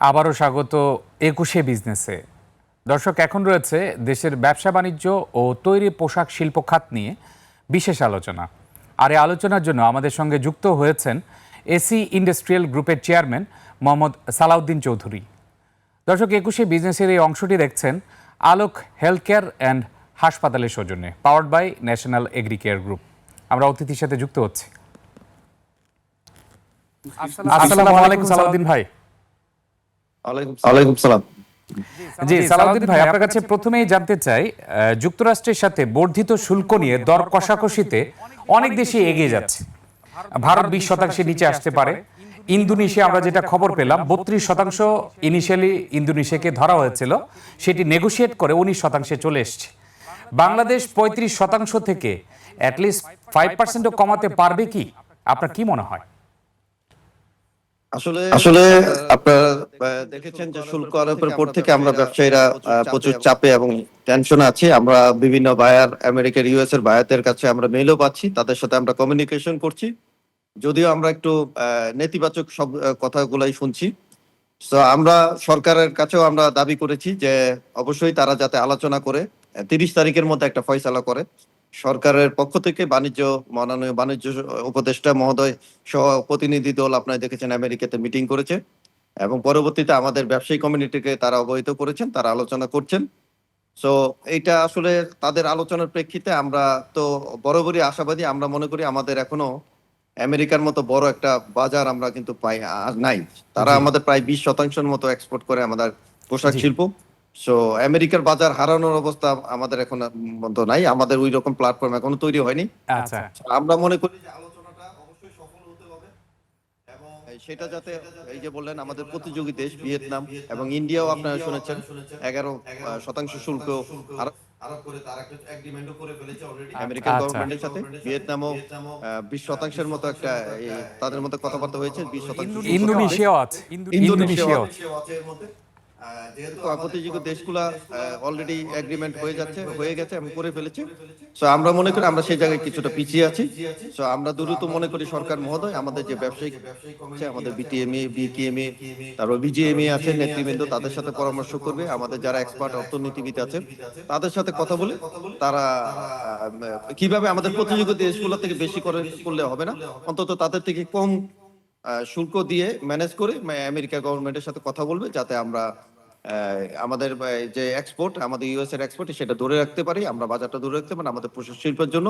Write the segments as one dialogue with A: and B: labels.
A: আবারও স্বাগত একুশে বিজনেসে। দর্শক এখন রয়েছে দেশের ব্যবসা বাণিজ্য ও তৈরি পোশাক শিল্প খাত নিয়ে বিশেষ আলোচনা। আর এই আলোচনার জন্য আমাদের সঙ্গে যুক্ত হয়েছেন এসি ইন্ডাস্ট্রিয়াল গ্রুপের চেয়ারম্যান মোহাম্মদ সালাউদ্দিন চৌধুরী। দর্শক একুশে বিজনেসের এই অংশটি দেখছেন আলোক হেলথ কেয়ার অ্যান্ড হাসপাতালের সৌজন্যে powered by national agri care group. আমরা অতিথির সাথে যুক্ত হচ্ছি। আসসালামু আলাইকুম সালাউদ্দিন ভাই।
B: ওয়ালাইকুম সালাম।
A: জি সালাউদ্দিন ভাই আপনার কাছে প্রথমেই জানতে চাই যুক্তরাষ্ট্রের সাথে বর্ধিত শুল্ক নিয়ে দর কষাকষিতে অনেক দেশই এগিয়ে যাচ্ছে। ভারত বিশ শতাংশের নিচে আসতে পারে। ইন্দোনেশিয়া আমরা যেটা খবর পেলাম বত্রিশ শতাংশ ইনিশিয়ালি ইন্দোনেশিয়াকে ধরা হয়েছিল সেটি নেগোশিয়েট করে উনিশ শতাংশে চলে এসছে। বাংলাদেশ পঁয়ত্রিশ শতাংশ থেকে অ্যাটলিস্ট ফাইভ পার্সেন্টও কমাতে পারবে কি? আপনার কি মনে হয়?
B: আসলে আসলে আপনারা দেখেছেন যে শুল্ক আরোপের পর থেকে আমরা ব্যবসায়ীরা প্রচুর চাপে এবং টেনশনে আছি। আমরা বিভিন্ন বায়ার আমেরিকার ইউএস এর বায়ারদের কাছে আমরা মেইলও পাচ্ছি তাদের সাথে আমরা কমিউনিকেশন করছি। যদিও আমরা একটু আহ, নেতিবাচক সব কথাগুলাই শুনছি। তো আমরা সরকারের কাছেও আমরা দাবি করেছি যে অবশ্যই তারা যাতে আলোচনা করে তিরিশ তারিখের মধ্যে একটা ফয়সালা করে। সরকারের পক্ষ থেকে বাণিজ্য মাননীয় বাণিজ্য উপদেষ্টা মহোদয় সহ প্রতিনিধি দল আপনারা দেখেছেন আমেরিকাতে মিটিং করেছে এবং পরবর্তীতে আমাদের ব্যবসায়ী কমিউনিটিকে তারা অবহিত করেছেন তারা আলোচনা করছেন। সো এইটা আসলে তাদের আলোচনার প্রেক্ষিতে আমরা তো বরাবরই আশাবাদী আমরা মনে করি আমাদের এখনও আমেরিকার মতো বড় একটা বাজার আমরা কিন্তু পাই আর নাই। তারা আমাদের প্রায় বিশ শতাংশের মতো এক্সপোর্ট করে আমাদের পোশাক শিল্প। সো আমেরিকার বাজার হারানোর অবস্থা আমাদের এখন বন্ধ নাই। আমাদের ওই রকম প্ল্যাটফর্ম এখনও তৈরি হয়নি।
A: আচ্ছা।
B: আমরা মনে করি যে আলোচনাটা অবশ্যই সফল হতে হবে। এবং সেটা যাতে এই যে বললেন আমাদের প্রতিযোগী দেশ ভিয়েতনাম এবং ইন্ডিয়াও আপনারা শুনেছেন এগারো শতাংশ শুল্ক আরোপ আরোপ করে তারা একটা এগ্রিমেন্টও করে ফেলেছে অলরেডি আমেরিকান
A: আচ্ছা।
B: গভর্নমেন্টের সাথে। ভিয়েতনামও বিশ শতাংশের মতো একটা এই, তাদের মধ্যে কথাবার্তা হয়েছে বিশ শতাংশ
A: ইন্দোনেশিয়াও আছে। ইন্দোনেশিয়াও আছে।
B: এর মধ্যে। আহ, যেহেতু প্রতিযোগী দেশগুলা অলরেডি এগ্রিমেন্ট হয়ে যাচ্ছে হয়ে গেছে এবং করে ফেলেছে। সো আমরা মনে করি আমরা সেই জায়গায় কিছুটা পিছিয়ে আছি। সো আমরা দ্রুত মনে করি সরকার মহোদয় আমাদের যে ব্যবসায়িক আছে আমাদের বিটিএমএ বিকেএমএ তারপর বিজিএমএ আছে নেতৃবৃন্দ তাদের সাথে পরামর্শ করবে আমাদের যারা এক্সপার্ট অর্থনীতিবিদ আছে তাদের সাথে কথা বলে তারা কীভাবে আমাদের প্রতিযোগী দেশগুলো থেকে বেশি করে করলে হবে না। অন্তত তাদের থেকে কম শুল্ক দিয়ে ম্যানেজ করে আমেরিকা গভর্নমেন্টের সাথে কথা বলবে যাতে আমরা আমাদের যে এক্সপোর্ট আমাদের ইউএস এর এক্সপোর্ট সেটা ধরে রাখতে পারি আমরা বাজারটা ধরে রাখতে পারি আমাদের পোশাক শিল্পের জন্য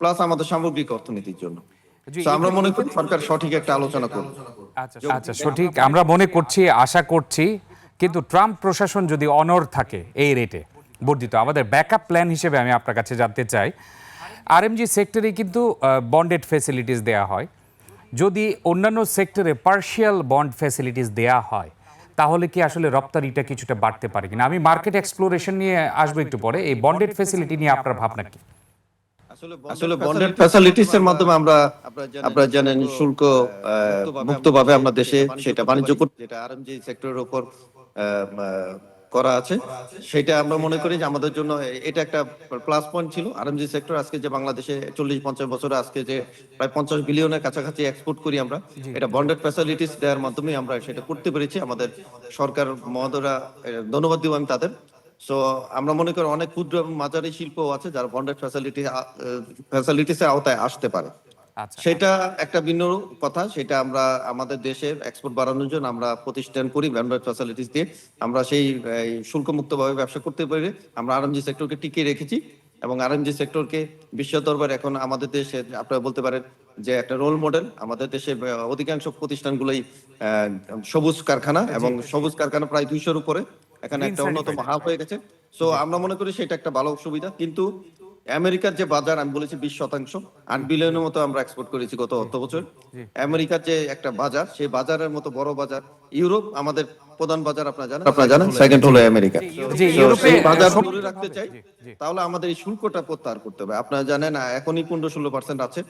B: প্লাস আমাদের সামগ্রিক অর্থনীতির জন্য। আমরা মনে করি সরকার সঠিক একটা আলোচনা করবে।
A: আচ্ছা আচ্ছা সঠিক আমরা মনে করছি আশা করছি কিন্তু ট্রাম্প প্রশাসন যদি অনর থাকে এই রেটে বর্ধিত আমাদের ব্যাকআপ প্ল্যান হিসেবে আমি আপনার কাছে জানতে চাই। আরএমজি সেক্টরে কিন্তু বন্ডেড ফেসিলিটিস দেয়া হয়। যদি অন্যান্য সেক্টরে পার্শিয়াল বন্ড ফ্যাসিলিটিস দেয়া হয় তাহলে কি আসলে রপ্তানিটা কিছুটা বাড়তে পারে কিনা? আমি মার্কেট এক্সপ্লোরেশন নিয়ে আসব একটু পরে। এই বন্ডেড ফ্যাসিলিটি নিয়ে আপনার ভাবনা কি?
B: আসলে বন্ডেড ফ্যাসিলিটিস এর মাধ্যমে আমরা আপনারা জানেন শুল্ক মুক্ত ভাবে আমরা দেশে সেটা বাণিজ্য করতে যেটা আরএমজি সেক্টরের উপর করা আছে। সেটা আমরা মনে করি যে আমাদের জন্য এটা একটা প্লাস পয়েন্ট ছিল। আরএমজি সেক্টর আজকে যে বাংলাদেশে চল্লিশ পঞ্চাশ বছরে আজকে যে প্রায় পঞ্চাশ বিলিয়নের কাছাকাছি এক্সপোর্ট করি আমরা এটা বন্ডেড ফ্যাসিলিটিস দেওয়ার মাধ্যমে আমরা সেটা করতে পেরেছি। আমাদের সরকার মহোদয়রা ধন্যবাদ দিব আমি তাদের। সো আমরা মনে করি অনেক ক্ষুদ্র এবং মাঝারি শিল্প আছে যারা বন্ডেড ফ্যাসিলিটি ফ্যাসিলিটিস এর আওতায় আসতে পারে। সেটা একটা ভিন্ন কথা সেটা আমরা আমাদের দেশে এক্সপোর্ট বাড়ানোর জন্য আমরা প্রতিষ্ঠান করি ফ্যাসিলিটিস দিয়ে। আমরা সেই এই, শুল্কমুক্ত ভাবে ব্যবসা করতে পারি। আমরা আরএমজি সেক্টরকে টিকিয়ে রেখেছি এবং আরএমজি সেক্টরকে বিশ্ব দরবার এখন আমাদের দেশে আপনারা বলতে পারেন যে একটা রোল মডেল আমাদের দেশে অধিকাংশ প্রতিষ্ঠানগুলোই সবুজ কারখানা এবং সবুজ কারখানা প্রায় দুইশোর উপরে। এখানে একটা অন্যতম। হাব হয়ে গেছে। সো আমরা মনে করি সেটা একটা ভালো সুবিধা। কিন্তু আমেরিকার যে বাজার আমি বলেছি বিশ শতাংশ আট বিলিয়নের মতো আমরা এক্সপোর্ট করেছি গত অর্থ বছর আমেরিকার যে একটা বাজার সেই বাজারের মতো বড় বাজার ইউরোপ আমাদের প্রধান বাজার আপনারা জানেন? আপনারা জানেন সেকেন্ড হলো আমেরিকা। বাজার ধরে রাখতে চাই তাহলে আমাদের এই শুল্কটা প্রত্যাহার করতে হবে। আপনারা জানেন এখনই পনেরো ষোলো পার্সেন্ট আছে।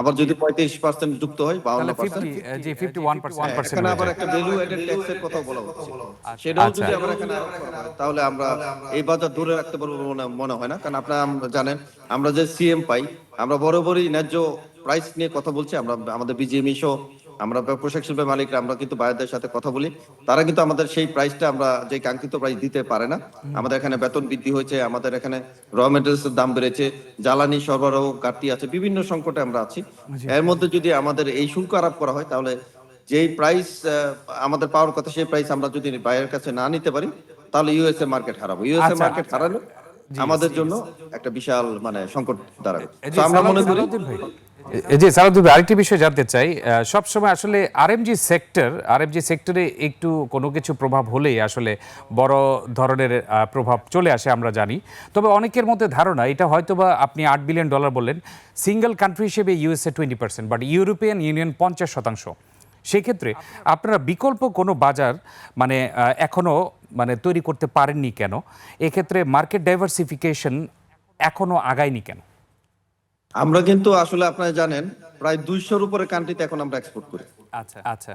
B: আবার যদি পঁয়ত্রিশ পার্সেন্ট যুক্ত হয় বাউন্ন পার্সেন্ট
A: জি ফিফটি ওয়ান পার্সেন্ট
B: এখানে আবার একটা ভ্যালু ট্যাক্সের কথা বলা হচ্ছে। সেটাও যদি আবার এখানে হয়, তাহলে আমরা এই বাজার ধরে রাখতে পারব মনে মনে হয় না। কারণ আপনারা জানেন আমরা যে সিএম পাই আমরা বরাবরই ন্যায্য প্রাইস নিয়ে কথা বলছি। আমরা আমাদের বিজিএমই সহ আমরা পোশাক শিল্পের মালিকরা আমরা কিন্তু বায়ারদের সাথে কথা বলি। তারা কিন্তু আমাদের সেই প্রাইসটা আমরা যে কাঙ্ক্ষিত প্রাইস দিতে পারে না। আমাদের এখানে বেতন বৃদ্ধি হয়েছে আমাদের এখানে র মেটেরিয়ালস দাম বেড়েছে জ্বালানি সরবরাহ ঘাটতি আছে বিভিন্ন সংকটে আমরা আছি। এর মধ্যে যদি আমাদের এই শুল্ক আরোপ করা হয় তাহলে যেই প্রাইস আমাদের পাওয়ার কথা সেই প্রাইস আমরা যদি বাইরের কাছে না নিতে পারি তাহলে ইউএসএ মার্কেট হারাবো। ইউএসএ
A: আচ্ছা,
B: মার্কেট হারালে আমাদের জন্য একটা বিশাল মানে সংকট দাঁড়াবে। তো আমরা মনে করি
A: যে সালাউদ্দিন আরেকটি বিষয় জানতে চাই। সব সময় আসলে আরএমজি সেক্টর আরএমজি সেক্টরে একটু কোনো কিছু প্রভাব হলেই আসলে বড় ধরনের প্রভাব চলে আসে আমরা জানি। তবে অনেকের মধ্যে ধারণা এটা হয়তোবা আপনি আট বিলিয়ন ডলার বললেন সিঙ্গেল কান্ট্রি হিসেবে USA twenty percent but European union পঞ্চাশ শতাংশ। সেক্ষেত্রে আপনারা বিকল্প কোনো বাজার মানে আহ, এখনও মানে তৈরি করতে পারেননি কেন? এক্ষেত্রে মার্কেট ডাইভার্সিফিকেশন এখনও আগায়নি কেন?
B: আমরা কিন্তু আসলে আপনারা জানেন প্রায় দুইশোর উপরে কান্ট্রিতে এখন আমরা এক্সপোর্ট করি।
A: আচ্ছা আচ্ছা।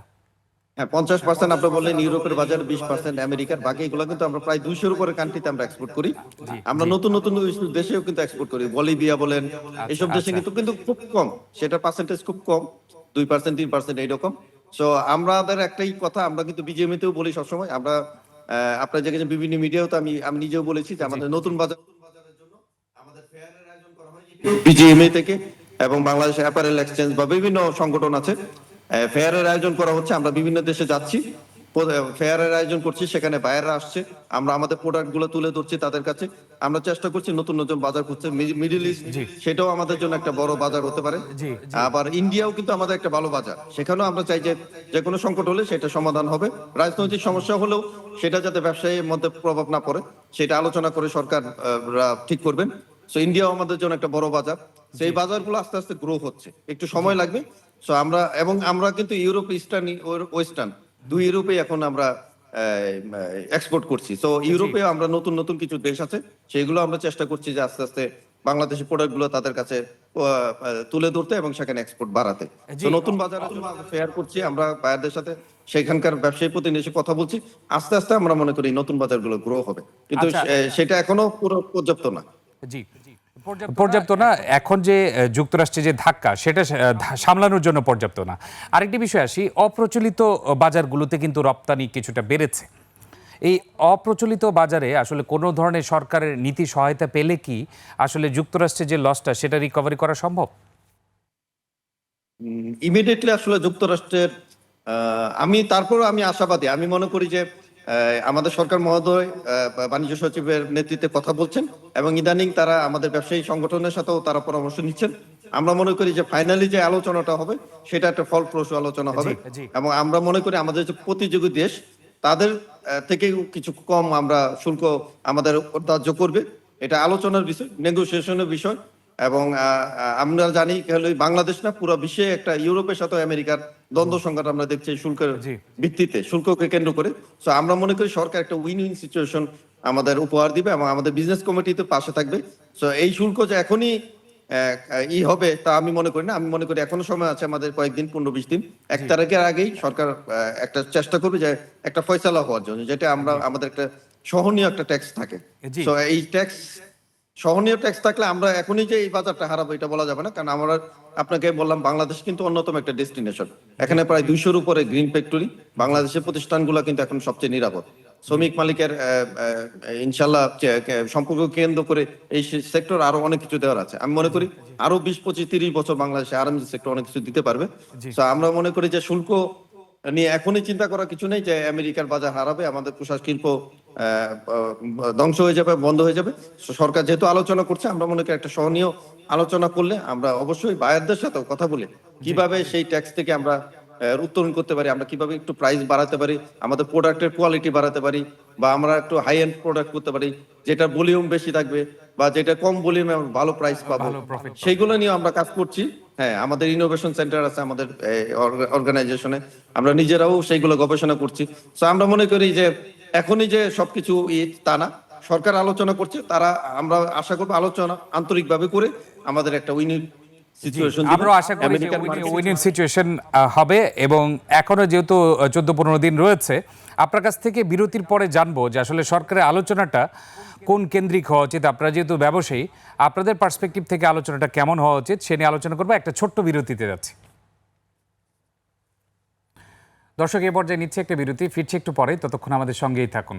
B: হ্যাঁ পঞ্চাশ পার্সেন্ট আপনি বললেন ইউরোপের বাজার বিশ পার্সেন্ট আমেরিকার বাকি এগুলো কিন্তু আমরা প্রায় দুইশোর উপরে কান্ট্রিতে আমরা এক্সপোর্ট করি। আমরা নতুন নতুন দেশেও কিন্তু এক্সপোর্ট করি। বলিভিয়া বলেন এসব দেশে
A: আচ্ছা।
B: কিন্তু কিন্তু খুব কম। সেটা পার্সেন্টেজ খুব কম। দুই পার্সেন্ট তিন পার্সেন্ট এইরকম। সো আমাদের একটাই কথা আমরা কিন্তু বিজেএমতেও বলি সবসময় আমরা আপনার যেখানে বিভিন্ন মিডিয়াও তো আমি আমি নিজেও বলেছি যে আমাদের নতুন বাজার বিজিএমএ থেকে এবং বাংলাদেশ অ্যাপারেল এক্সচেঞ্জ বা বিভিন্ন সংগঠন আছে। ফেয়ারের আয়োজন করা হচ্ছে আমরা বিভিন্ন দেশে যাচ্ছি। ফেয়ারের আয়োজন করছি সেখানে বাইরেরা আসছে। আমরা আমাদের প্রোডাক্টগুলো তুলে ধরছি তাদের কাছে। আমরা চেষ্টা করছি নতুন নতুন বাজার করতে মিডিল ইস্ট সেটাও আমাদের জন্য একটা বড় বাজার হতে পারে। আবার ইন্ডিয়াও কিন্তু আমাদের একটা ভালো বাজার। সেখানেও আমরা চাই যে যে কোনো সংকট হলে সেটা সমাধান হবে। রাজনৈতিক সমস্যা হলেও সেটা যাতে ব্যবসায়ীর মধ্যে প্রভাব না পড়ে সেটা আলোচনা করে সরকার ঠিক করবেন। সো ইন্ডিয়াও আমাদের জন্য একটা বড় বাজার। সেই বাজারগুলো আস্তে আস্তে গ্রো হচ্ছে। একটু সময় লাগবে। সো আমরা এবং আমরা কিন্তু ইউরোপ ইস্টার্ন ওয়েস্টার্ন দুই ইউরোপে এখন আমরা এক্সপোর্ট করছি। তো ইউরোপে আমরা নতুন নতুন কিছু দেশ আছে। সেগুলো আমরা চেষ্টা করছি যে আস্তে আস্তে বাংলাদেশের প্রোডাক্টগুলো তাদের কাছে তুলে ধরতে এবং সেখানে এক্সপোর্ট বাড়াতে। তো নতুন বাজারে ফেয়ার করছি। আমরা বায়ারদের সাথে সেখানকার ব্যবসায়ী প্রতিনিধি কথা বলছি। আস্তে আস্তে আমরা মনে করি নতুন বাজারগুলো গ্রো হবে। কিন্তু
A: আচ্ছা।
B: সেটা এখনও পুরো পর্যাপ্ত না।
A: জি। পর্যাপ্ত না এখন যে যুক্তরাষ্ট্রে যে ধাক্কা সেটা সামলানোর জন্য পর্যাপ্ত না। আরেকটি বিষয় আসি অপ্রচলিত বাজারগুলোতে কিন্তু রপ্তানি কিছুটা বেড়েছে। এই অপ্রচলিত বাজারে আসলে কোনো ধরনের সরকারের নীতি সহায়তা পেলে কি আসলে যুক্তরাষ্ট্রে যে লসটা সেটা রিকভারি করা সম্ভব?
B: ইমিডিয়েটলি আসলে যুক্তরাষ্ট্রের আমি তারপরও আমি আশাবাদী। আমি মনে করি যে আমাদের সরকার মহোদয় বাণিজ্য সচিবের নেতৃত্বে কথা বলছেন এবং ইদানিং তারা আমাদের ব্যবসায়ী সংগঠনের সাথেও তারা পরামর্শ নিচ্ছেন। আমরা মনে করি যে ফাইনালি যে আলোচনাটা হবে সেটা একটা ফলপ্রসূ আলোচনা হবে এবং আমরা মনে করি আমাদের যে প্রতিযোগী দেশ তাদের থেকেও কিছু কম আমরা শুল্ক আমাদের ধার্য করবে। এটা আলোচনার বিষয় নেগোসিয়েশনের বিষয় এবং আমরা জানি বাংলাদেশ না পুরো বিশ্বে একটা ইউরোপের সাথে আমেরিকার দ্বন্দ্ব সংঘাত আমরা দেখছি শুল্কের ভিত্তিতে শুল্ককে কেন্দ্র করে। তো আমরা মনে করি সরকার একটা উইন উইন সিচুয়েশন আমাদের উপহার দিবে এবং আমাদের বিজনেস কমিটিতে পাশে থাকবে। তো এই শুল্ক যে এখনই ই হবে তা আমি মনে করি না। আমি মনে করি এখনও সময় আছে আমাদের কয়েকদিন পনেরো বিশ দিন। এক তারিখের আগেই সরকার একটা চেষ্টা করবে যে একটা ফয়সালা হওয়ার জন্য যেটা আমরা আমাদের একটা সহনীয় একটা ট্যাক্স থাকে। তো এই ট্যাক্স সহনীয় ট্যাক্স থাকলে আমরা এখনই যে এই বাজারটা হারাবো এটা বলা যাবে না। কারণ আমরা আপনাকে বললাম বাংলাদেশ কিন্তু অন্যতম একটা ডেস্টিনেশন এখানে প্রায় দুইশোর উপরে গ্রিন ফ্যাক্টরি বাংলাদেশের প্রতিষ্ঠানগুলো কিন্তু এখন সবচেয়ে নিরাপদ। শ্রমিক মালিকের ইনশাল্লাহ সম্পর্ক কেন্দ্র করে এই সেক্টর আরও অনেক কিছু দেওয়ার আছে। আমি মনে করি আরও বিশ পঁচিশ তিরিশ বছর বাংলাদেশে আরএমজি সেক্টর অনেক কিছু দিতে পারবে। তো আমরা মনে করি যে শুল্ক নিয়ে এখনই চিন্তা করা কিছু নেই যে আমেরিকার বাজার হারাবে আমাদের পোশাক শিল্প ধ্বংস হয়ে যাবে বন্ধ হয়ে যাবে। সরকার যেহেতু আলোচনা করছে আমরা মনে করি একটা সহনীয় আলোচনা করলে আমরা অবশ্যই বায়ারদের সাথেও কথা বলে কীভাবে সেই ট্যাক্স থেকে আমরা উত্তোলন করতে পারি আমরা কীভাবে একটু প্রাইস বাড়াতে পারি আমাদের প্রোডাক্টের কোয়ালিটি বাড়াতে পারি বা আমরা একটু হাই এন্ড প্রোডাক্ট করতে পারি যেটা ভলিউম বেশি থাকবে বা যেটা কম ভলিউমে ভালো প্রাইস পাবো। সেইগুলো নিয়ে আমরা কাজ করছি। হ্যাঁ আমাদের ইনোভেশন সেন্টার আছে আমাদের অর্গানাইজেশনে আমরা নিজেরাও সেইগুলো গবেষণা করছি। তো আমরা মনে করি যে এখনই যে সবকিছু তা না। সরকার আলোচনা করছে তারা আমরা আশা করব আলোচনা আন্তরিকভাবে করে আমাদের একটা উইনিং
A: আশা করি উইনিং সিচুয়েশন হবে এবং এখনও যেহেতু চোদ্দ পনেরো দিন রয়েছে আপনার কাছ থেকে বিরতির পরে জানব যে আসলে সরকারের আলোচনাটা কোন কেন্দ্রিক হওয়া উচিত। আপনারা যেহেতু ব্যবসায়ী আপনাদের পার্সপেক্টিভ থেকে আলোচনাটা কেমন হওয়া উচিত সে নিয়ে আলোচনা করব। একটা ছোট্ট বিরতিতে যাচ্ছি। দর্শক, এ পর্যায়ে নিচ্ছে একটা বিরতি। ফিরছে একটু পরে, ততক্ষণ আমাদের সঙ্গেই থাকুন।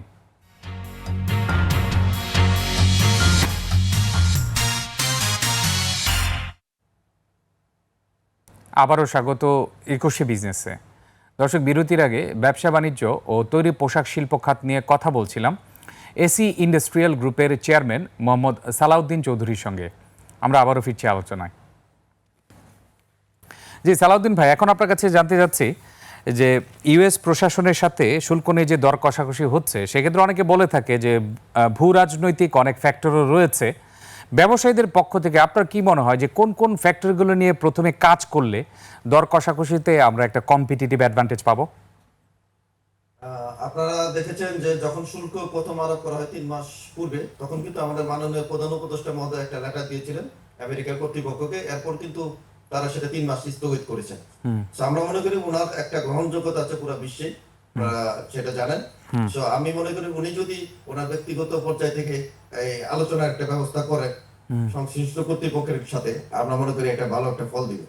A: আবারও স্বাগত একুশে বিজনেসে। দর্শক, বিরতির আগে ব্যবসা বাণিজ্য ও তৈরি পোশাক শিল্প খাত নিয়ে কথা বলছিলাম এসি ইন্ডাস্ট্রিয়াল গ্রুপের চেয়ারম্যান মোহাম্মদ সালাউদ্দিন চৌধুরীর সঙ্গে। আমরা আবারও ফিরছি আলোচনায়। জি, সালাউদ্দিন ভাই, এখন আপনার কাছে জানতে চাচ্ছি যে ইউএস প্রশাসনের সাথে শুল্ক নিয়ে যে দর কষাকষি হচ্ছে, সেক্ষেত্রে অনেকে বলে থাকে যে ভূ রাজনৈতিক অনেক ফ্যাক্টরও রয়েছে। ব্যবসায়ীদের পক্ষ থেকে আপনার কি মনে হয় যে, কোন কোন ফ্যাক্টরগুলো নিয়ে প্রথমে কাজ করলে দর কষাকষিতে আমরা একটা কম্পিটিটিভ অ্যাডভান্টেজ পাবো?
C: আপনারা দেখেছেন যে, যখন শুল্ক প্রথম আরোপ করা হয় তিন মাস পূর্বে, তখন কিন্তু আমাদের মাননীয় প্রধান উপদেষ্টা মহোদয় একটা লেটার দিয়েছিলেন আমেরিকার কর্তৃপক্ষকে। এরপর কিন্তু তারা সেটা তিন মাস স্থগিত করেছেন। আমরা মনে করি ওনার একটা গ্রহণযোগ্যতা আছে পুরো বিশ্বে সেটা জানেন। তো আমি মনে করি উনি যদি ওনার ব্যক্তিগত পর্যায় থেকে এই আলোচনার একটা ব্যবস্থা করে সংশ্লিষ্ট কর্তৃপক্ষের সাথে আমরা মনে করি একটা ভালো একটা ফল দিবে।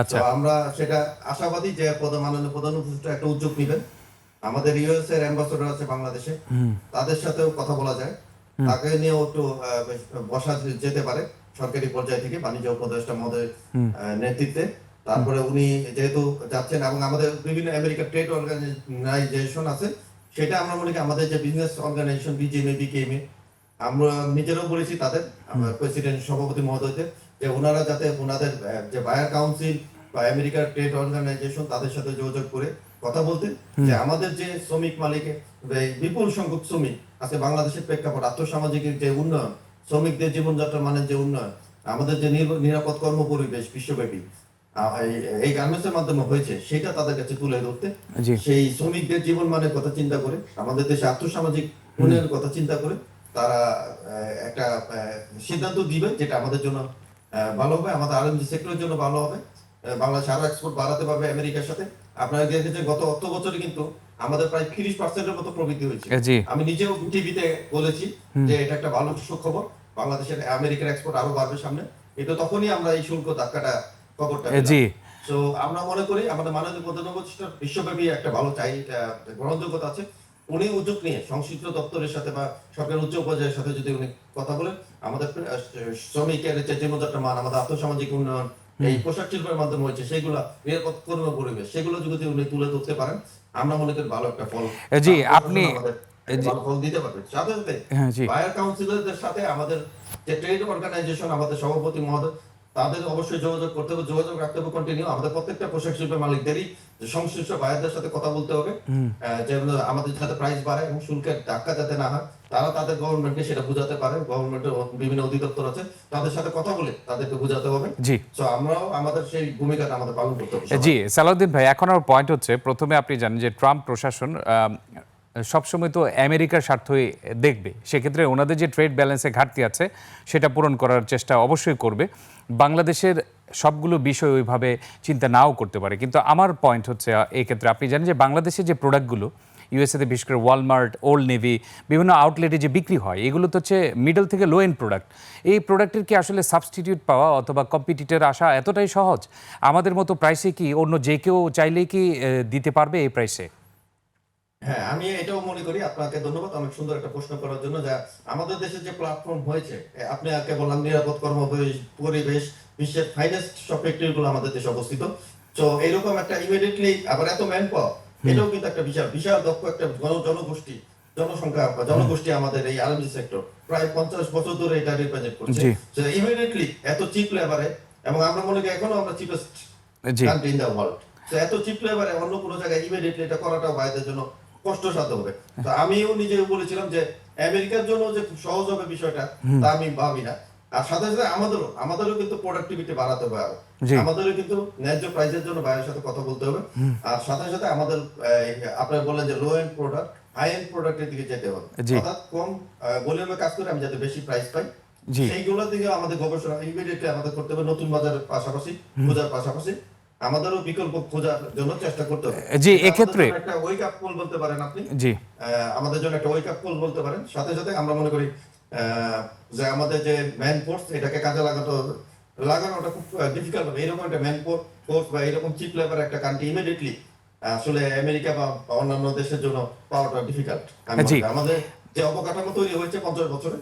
A: আচ্ছা।
C: আমরা সেটা আশাবাদী যে প্রধান মাননীয় প্রধান উপদেষ্টা একটা উদ্যোগ নেবেন। আমাদের ইউএস এর অ্যাম্বাসেডর আছে বাংলাদেশে। তাদের সাথেও কথা বলা যায়। তাকে নিয়েও একটু বসা যেতে পারে। সরকারি পর্যায় থেকে বাণিজ্য উপদেষ্টা মহোদয়ের নেতৃত্বে। তারপরে উনি যেহেতু যাচ্ছেন এবং আমাদের বিভিন্ন আমেরিকা ট্রেড অর্গানাইজেশন আছে সেটা আমরা মনে করি আমাদের যে বিজনেস অর্গানাইজেশন বিজিএমএ বিকেএমএ আমরা নিজেরাও বলেছি তাদের প্রেসিডেন্ট সভাপতি মহোদয়দের যে ওনারা যাতে ওনাদের যে বায়ার কাউন্সিল বা আমেরিকার ট্রেড অর্গানাইজেশন তাদের সাথে যোগাযোগ করে কথা বলতেন যে আমাদের যে শ্রমিক মালিকের এই বিপুল সংখ্যক শ্রমিক আছে বাংলাদেশের প্রেক্ষাপট আর্থসামাজিক যে উন্নয়ন শ্রমিকদের জীবনযাত্রা মানের যে উন্নয়ন আমাদের যে নিরাপদ কর্ম পরিবেশ বিশ্বব্যাপী এই- এই গার্মেন্টস এর মাধ্যমে হয়েছে সেটা তাদের কাছে তুলে ধরতে সেই শ্রমিকদের জীবন মানের কথা চিন্তা করে আমাদের দেশে আর্থসামাজিক উন্নয়নের কথা চিন্তা করে তারা একটা সিদ্ধান্ত দিবে যেটা আমাদের জন্য ভালো হবে আমাদের আরএমজি সেক্টরের জন্য ভালো হবে। বাংলাদেশ আরও এক্সপোর্ট বাড়াতে পারবে আমেরিকার সাথে। আপনারা দেখেছেন গত অর্থ বছরে কিন্তু আমাদের প্রায় তিরিশ পার্সেন্টের মতো প্রবৃদ্ধি হয়েছে। আমি নিজেও টিভিতে বলেছি যে এটা একটা ভালো সুখবর। বাংলাদেশের আমেরিকার এক্সপোর্ট আরও বাড়বে সামনে। এটা তখনই আমরা এই শুল্ক ধাক্কাটা খবরটা
A: জি।
C: তো আমরা মনে করি আমাদের মাননীয় প্রধান বিশ্বব্যাপী একটা ভালো চাই আহ, গ্রহণযোগ্যতা আছে। উনি উদ্যোগ নিয়ে সংশ্লিষ্ট দপ্তরের সাথে বা সরকারের উচ্চ পর্যায়ের সাথে যদি উনি কথা বলেন আমাদের শ্রমিকের যে জীবনযাত্রা মান আমাদের আর্থসামাজিক উন্নয়ন এই পোশাক শিল্পের মাধ্যমে হয়েছে সেগুলো নিরাপদ কর্ম পরিবেশ সেগুলো যদি উনি তুলে ধরতে পারেন আমরা মনে করি ভালো একটা ফল
A: জি, আপনি-
C: ফল দিতে পারবেন সাথে সাথে
A: হ্যাঁ
C: বায়ার কাউন্সিলরদের সাথে আমাদের যে ট্রেড অর্গানাইজেশন আমাদের সভাপতি মহোদয় তাদের অবশ্যই যোগাযোগ করতে হবে যোগাযোগ রাখতে হবে কন্টিনিউ আমাদের প্রত্যেকটা পোশাক শিল্পের মালিকদেরই সংশ্লিষ্ট বায়ারদের সাথে কথা বলতে হবে। যে আমাদের যাতে প্রাইস বাড়ে এবং শুল্কের ধাক্কা যাতে না হয় তারা তাদের গভর্নমেন্টকে সেটা বুঝাতে পারে। গভর্নমেন্টের বিভিন্ন অধিদপ্তর আছে তাদের সাথে কথা বলে তাদেরকে বুঝাতে হবে।
A: জি।
C: তো আমরাও আমাদের সেই ভূমিকাটা আমাদের পালন করতে হবে
A: জি সালাউদ্দিন ভাই এখন আমার পয়েন্ট হচ্ছে প্রথমে আপনি জানেন যে ট্রাম্প প্রশাসন সবসময় তো আমেরিকার স্বার্থই দেখবে। সেক্ষেত্রে ওনাদের যে ট্রেড ব্যালেন্সে ঘাটতি আছে সেটা পূরণ করার চেষ্টা অবশ্যই করবে। বাংলাদেশের সবগুলো বিষয় ওইভাবে চিন্তা নাও করতে পারে। কিন্তু আমার পয়েন্ট হচ্ছে আহ, এই ক্ষেত্রে আপনি জানেন যে বাংলাদেশের যে প্রোডাক্টগুলো ইউএসএতে বিশেষ করে ওয়ালমার্ট ওল্ড নেভি বিভিন্ন আউটলেটে যে বিক্রি হয় এগুলো তো হচ্ছে মিডল থেকে লো এন্ড প্রোডাক্ট এই প্রোডাক্টের কি আসলে সাবস্টিটিউট পাওয়া অথবা কম্পিটিটর আসা এতটাই সহজ? আমাদের মতো প্রাইসে কি অন্য যে কেউ চাইলেই কি দিতে পারবে এই প্রাইসে
C: হ্যাঁ আমি এটাও মনে করি আপনাকে ধন্যবাদ। অনেক সুন্দর একটা প্রশ্ন করার জন্য যা আমাদের দেশে যে প্ল্যাটফর্ম হয়েছে আপনি আজকে বললাম নিরাপদ কর্ম পরিবেশ বিশ্বের ফাইনেস্ট সব ফ্যাক্টরি গুলো আমাদের দেশে অবস্থিত। তো এরকম একটা ইমিডিয়েটলি আবার এত ম্যান পাওয়ার এটাও কিন্তু একটা বিশাল বিশাল দক্ষ একটা জনগোষ্ঠী জনসংখ্যা জনগোষ্ঠী আমাদের এই আরএমজি সেক্টর প্রায় পঞ্চাশ বছর ধরে এটা রিপ্রেজেন্ট করছে। ইমিডিয়েটলি এত চিপ লেবারে এবং আমরা মনে করি এখনও আমরা cheapest country in the world তো এত চিপ লেবারে অন্য কোনো জায়গায় ইমিডিয়েটলি এটা করাটাও ভাইদের জন্য কষ্টসাধ্য হবে। তো আমিও নিজেও বলেছিলাম যে আমেরিকার জন্য যে খুব সহজ হবে বিষয়টা তা আমি ভাবি না। আর সাথে সাথে আমাদেরও আমাদেরও কিন্তু প্রোডাক্টিভিটি বাড়াতে হবে
A: আরও।
C: আমাদেরও কিন্তু ন্যায্য প্রাইসের জন্য বাইরের সাথে কথা বলতে হবে। আর সাথে সাথে আমাদের আপনার বললেন যে low end product high end প্রোডাক্টের দিকে যেতে হবে। অর্থাৎ কম ভলিউমে কাজ করে আমি যাতে বেশি প্রাইস পাই। সেইগুলোর দিকে আমাদের গবেষণা ইমিডিয়েটলি আমাদের করতে হবে নতুন বাজারের পাশাপাশি খোঁজার পাশাপাশি। আমাদেরও বিকল্প খোঁজার জন্য চেষ্টা করতে হবে।
A: জি, এক্ষেত্রে-
C: একটা ওয়েক আপ কল বলতে পারেন আপনি।
A: জি।
C: আমাদের জন্য একটা ওয়েক আপ কল বলতে পারেন। সাথে সাথে আমরা মনে করি যে আমাদের যে ম্যান ফোর্স এটাকে কাজে লাগাতে হবে লাগানোটা খুব ডিফিকাল্ট হবে। এরকম একটা ম্যান ফোর্স বা এরকম চিপ লেবার একটা কান্ট্রি ইমিডিয়েটলি আসলে আমেরিকা বা অন্যান্য দেশের জন্য পাওয়াটা ডিফিকাল্ট। আমাদের যে অবকাঠামো তৈরি হয়েছে পঞ্চাশ বছরে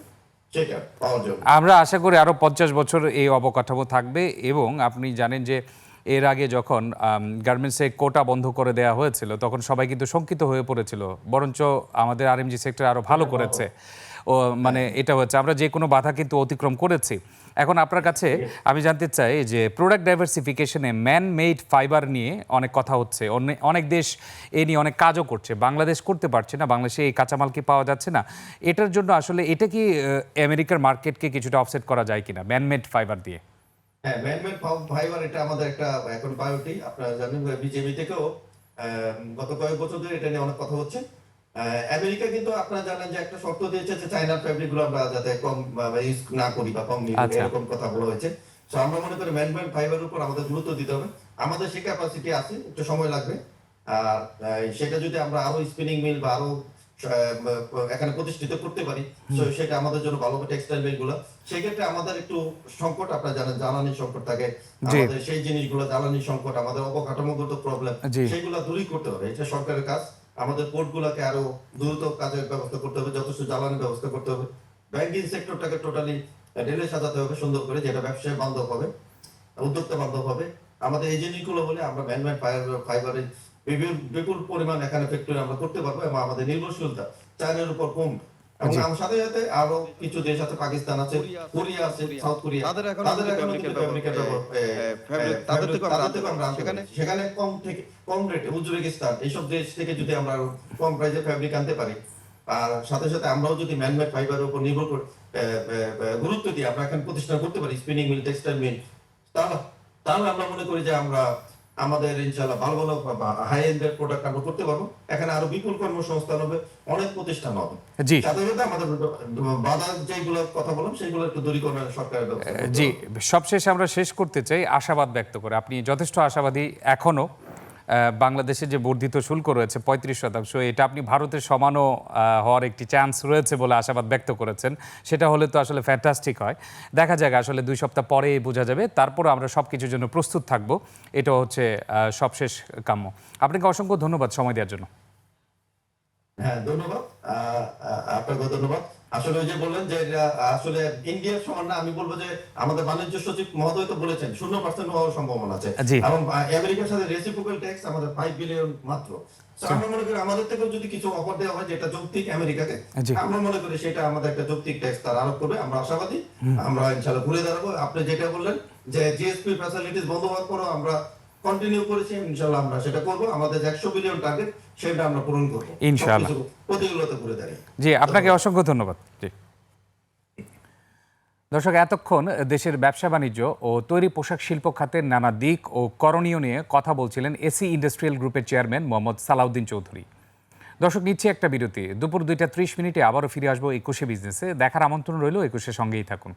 A: আমরা আশা করি আরও পঞ্চাশ বছর এই অবকাঠামো থাকবে এবং আপনি জানেন যে এর আগে যখন গার্মেন্টসে কোটা বন্ধ করে দেওয়া হয়েছিল, তখন সবাই কিন্তু শঙ্কিত হয়ে পড়েছিল। বরঞ্চ আমাদের আরএমজি সেক্টর আরও ভালো করেছে। ও মানে এটা হচ্ছে, আমরা যে কোনো বাধা কিন্তু অতিক্রম করেছি। এখন আপনার কাছে আমি জানতে চাই যে প্রোডাক্ট ডাইভার্সিফিকেশনে ম্যান মেড ফাইবার নিয়ে অনেক কথা হচ্ছে। অনে- অনেক দেশ এ নিয়ে অনেক কাজও করছে। বাংলাদেশ করতে পারছে না, বাংলাদেশে এই কাঁচামাল কি পাওয়া যাচ্ছে না। এটার জন্য আসলে এটা কি আমেরিকার মার্কেটকে কিছুটা অফসেট করা যায় কিনা ম্যান মেড ফাইবার দিয়ে?
C: হ্যাঁ ম্যানমেড ফাইবার এটা আমাদের একটা এখন প্রায়োরিটি আপনারা জানেন বিজেপি থেকেও আহ, গত কয়েক বছর ধরে এটা নিয়ে অনেক কথা হচ্ছে। আমেরিকা কিন্তু আপনারা জানেন যে একটা শর্ত দিয়েছে যে চাইনার ফ্যাব্রিকগুলো আমরা যাতে কম ইউজ না করি বা কম
A: আচ্ছা।
C: এরকম কথা বলা হয়েছে। তো আমরা মনে করি ম্যানমেড ফাইবারের উপর আমাদের গুরুত্ব দিতে হবে। আমাদের সেই ক্যাপাসিটি আছে একটু সময় লাগবে। আর সেটা যদি আমরা আরও স্পিনিং মিল বা আরও এখানে প্রতিষ্ঠিত করতে পারি। সেটা আমাদের জন্য ভালো হবে টেক্সটাইল মিলগুলো সেক্ষেত্রে আমাদের একটু সংকট আপনারা জানেন জ্বালানি সংকট থাকে। আমাদের সেই জিনিসগুলো জ্বালানি সংকট আমাদের অবকাঠামোগত প্রবলেম সেগুলো দূরই করতে হবে। এটা সরকারের কাজ। আমাদের পোর্ট গুলাকে আরও দ্রুত কাজের ব্যবস্থা করতে হবে যথেষ্ট জ্বালানি ব্যবস্থা করতে হবে। ব্যাংকিং সেক্টরটাকে টোটালি ঢেলে সাজাতে হবে সুন্দর করে যেটা ব্যবসায় বান্ধব হবে উদ্যোক্তা বান্ধব হবে। আমাদের এই জিনিসগুলো হলে আমরা ম্যানমেড ফাইবারের বিপুল বিপুল পরিমাণ এখানে ফ্যাক্টরি আমরা করতে পারব এবং আমাদের নির্ভরশীলতা চায়নার উপর কম এবং আমার সাথে সাথে আরও কিছু দেশ আছে পাকিস্তান আছে কোরিয়া আছে। South Korea.
B: তাদের এখনও
C: তাদের এখনও
B: থেকেও আমরা সেখানে?
C: সেখানে কম থেকে কম রেটে উজবেকিস্তান এইসব দেশ থেকে যদি আমরা আরও কম প্রাইসে ফ্যাব্রিক আনতে পারি আর সাথে সাথে আমরাও যদি ম্যানমেড ফাইবারের উপর নির্ভর করে গুরুত্ব দিয়ে আমরা এখন প্রতিষ্ঠা করতে পারি স্পিনিং মিল টেক্সটাইল মিল তাহলে তাহলে আমরা মনে করি যে আমরা আমাদের ইনশাল্লাহ ভালো ভালো হাই এন্ডের প্রোডাক্ট আমরা করতে পারব। এখানে আরও বিপুল কর্মসংস্থান হবে অনেক প্রতিষ্ঠান হবে।
A: জি।
C: আমাদের বাধা যেগুলো কথা বললাম সেগুলো একটু দূরীকরণের সরকারের
A: জি সবশেষে আমরা শেষ করতে চাই আশাবাদ ব্যক্ত করে। আপনি যথেষ্ট আশাবাদী এখনও বাংলাদেশে যে বর্ধিত শুল্ক রয়েছে পঁয়ত্রিশ শতাংশ এটা আপনি ভারতের সমানও হওয়ার একটি চান্স রয়েছে বলে আশাবাদ ব্যক্ত করেছেন। সেটা হলে তো আসলে ফ্যান্টাস্টিক হয়। দেখা যাক আসলে দুই সপ্তাহ পরে বোঝা যাবে। তারপর আমরা সব কিছুর জন্য প্রস্তুত থাকব। এটা হচ্ছে সবশেষ কাম্য। আপনাকে অসংখ্য ধন্যবাদ সময় দেওয়ার জন্য।
C: হ্যাঁ ধন্যবাদ। আহ, ধন্যবাদ। আসলে ওই যে বললেন যে আসলে ইন্ডিয়ার সমান না আমি বলব যে আমাদের বাণিজ্য সচিব মহোদয় তো বলেছেন শূন্য পার্সেন্ট হওয়ার সম্ভাবনা আছে। এবং আমেরিকার সাথে রেসিপ্রোকাল ট্যাক্স আমাদের ফাইভ বিলিয়ন মাত্র। আমরা মনে করি আমাদের থেকেও যদি কিছু অফার দেওয়া হয় যেটা যৌক্তিক আমেরিকাকে। আমরা মনে করি সেটা আমাদের একটা যৌক্তিক ট্যাক্স তার আরোপ করবে আমরা আশাবাদী। আমরা ইনশাল্লাহ ঘুরে দাঁড়াবো। আপনি যেটা বললেন যে জিএসপি ফ্যাসিলিটিস বন্ধ হওয়ার পরও আমরা কন্টিনিউ করেছি ইনশাআল্লাহ আমরা সেটা করব। আমাদের 100 বিলিয়ন টার্গেট সেটা আমরা পূরণ করব।
A: ইনশাআল্লাহ
C: প্রতিকূলতা করে দাঁড়িয়ে।
A: জি আপনাকে অসংখ্য ধন্যবাদ। জি। দর্শক এতক্ষণ দেশের ব্যবসা বাণিজ্য ও তৈরি পোশাক শিল্প খাতের নানা দিক ও করণীয় নিয়ে কথা বলছিলেন এসি ইন্ডাস্ট্রিয়াল গ্রুপের চেয়ারম্যান মোহাম্মদ সালাউদ্দিন চৌধুরী। দর্শক নিচ্ছে একটা বিরতি। দুপুর দুইটা ত্রিশ মিনিটে আবারও ফিরে আসব একুশে বিজনেসে। দেখার আমন্ত্রণ রইল একুশে সঙ্গেই থাকুন।